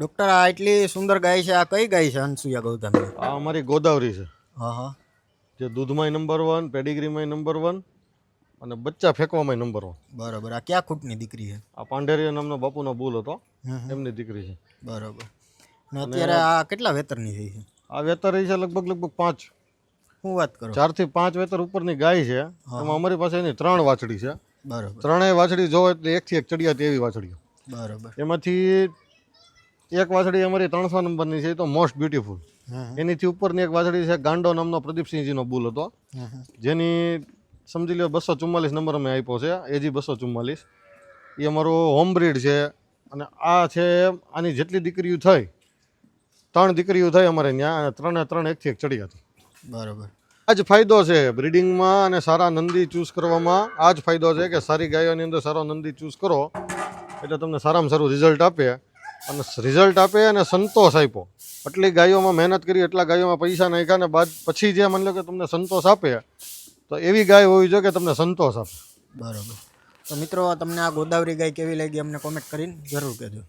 Doctor આ એટલી સુંદર ગાય છે આ કઈ ગાય છે અનસુયા ગૌતમની આ અમારી ગોદાવરી છે. હા હા. જે દૂધમાંય નંબર વન પેડિગ્રીમાંય નંબર વન અને બચ્ચા ફેંકવામાં નંબર વન બરાબર. આ ક્યાં ખૂટની દીકરી છે? આ પાંઢેરિયા નામનો બાપુનો બુલ હતો. એમની દીકરી છે. બરાબર. ને અત્યારે આ કેટલા વેતરની થઈ છે? આ વેતર રહી છે લગભગ લગભગ પાંચ. શું વાત કરો? ચારથી પાંચ વેતર ઉપરની ગાય છે. એમાં અમારી પાસે એની ત્રણ વાછડી છે. બરાબર. ત્રણેય વાછડી જોવો એટલે એકથી એક ચડિયાતી એવી વાછડીઓ. બરાબર. એમાંથી એક વાછડી અમારી ત્રણસો નંબરની છે તો મોસ્ટ બ્યુટીફુલ એનીથી ઉપરની એક વાછડી છે ગાંડો નામનો પ્રદીપસિંહજીનો બુલ હતો. જેની સમજી લો બસો ચુમ્માલીસ નંબર અમે આપ્યો છે એજી બસો ચુમ્માલીસ. એ અમારું હોમ બ્રીડ છે અને આ છે આની જેટલી દીકરીઓ થઈ ત્રણ દીકરીઓ થઈ અમારે ત્યાં અને ત્રણે ત્રણ એકથી એક ચડી હતી. બરાબર. આ જ ફાયદો છે બ્રીડિંગમાં અને સારા નંદી ચૂઝ કરવામાં. આ જ ફાયદો છે કે સારી ગાયોની અંદર સારો નંદી ચૂઝ કરો એટલે તમને સારામાં સારું રિઝલ્ટ આપે. અને રિઝલ્ટ આપે અને સંતોષ આપ્યો. આટલી ગાયોમાં મહેનત કરી એટલા ગાયોમાં પૈસા નાખ્યા ને બાદ પછી જે માની લો કે તમને સંતોષ આપે, તો એવી ગાય હોવી જોઈએ કે તમને સંતોષ આપે. બરાબર. તો મિત્રો, તમને આ ગોદાવરી ગાય કેવી લાગી? અમને કોમેન્ટ કરીને જરૂર કહેજો.